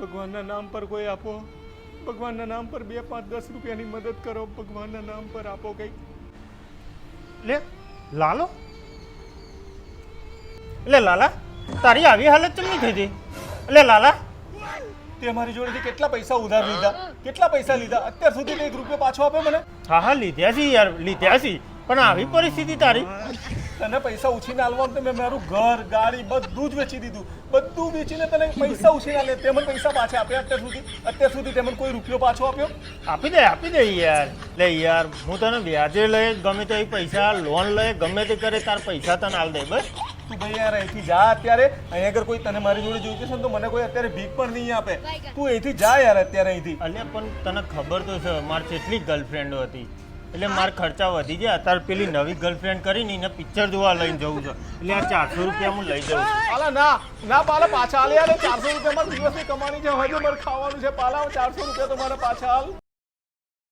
ભગવાનના નામ પર કોઈ આપો. ભગવાનના નામ પર બે, પાંચ, દસ રૂપિયાની મદદ કરો. ભગવાનના નામ પર આપો કંઈક. લે, લાલો. એટલે લાલા, તારી આવી હાલત કેમ નહીં થઈ હતી એટલે લાલા. તે મારી જોડેથી કેટલા પૈસા ઉધાર લીધા? કેટલા પૈસા લીધા? અત્યાર સુધી એક રૂપિયો પાછો આપ્યો મને. હા હા, લીધ્યા છે યાર, લીધ્યા છે. પણ આવી પરિસ્થિતિ તારી. તને પૈસા ઉછીને આલવાનું તો મેં મારું ઘર ગાડી બધું જ વેચી દીધું. બધું વેચીને તને પૈસા ઉછીને આલે. તે મને પૈસા પાછા આપ્યા અત્યાર સુધી. અત્યાર સુધી તે મને કોઈ રૂપિયો પાછો આપ્યો? આપી દે આપી દે યાર. લે યાર હું તને વ્યાજે લઈ ગમે તે પૈસા લોન લઈ ગમે તે કરે તાર પૈસા તને આલ દે બસ. તું ભાઈ યાર અહીંથી જા અત્યારે. અહીંયા આગળ કોઈ તને મારી જોડે જોઈતું છે ને તો મને કોઈ અત્યારે ભીખ પણ નહીં આપે. તું અહીંથી જા યાર અત્યારે અહીંથી. અલ્યા પણ તને ખબર તો છે મારી કેટલી ગર્લફ્રેન્ડો હતી. એટલે મારા ખર્ચા વધી ગયા અત્યારે પેલી નવી ગર્લફ્રેન્ડ કરીને એને પિક્ચર જોવા લઈને જવું છે. એટલે આ ચારસો રૂપિયા હું લઈ જઉં પાલા ના ના, પાલા, પાછા આલે. ચારસો રૂપિયા મારે દિવસની કમાણી છે. હજુ મારે ખાવાનું છે, પાલા, ચારસો રૂપિયા તો મારે પાછા હાલ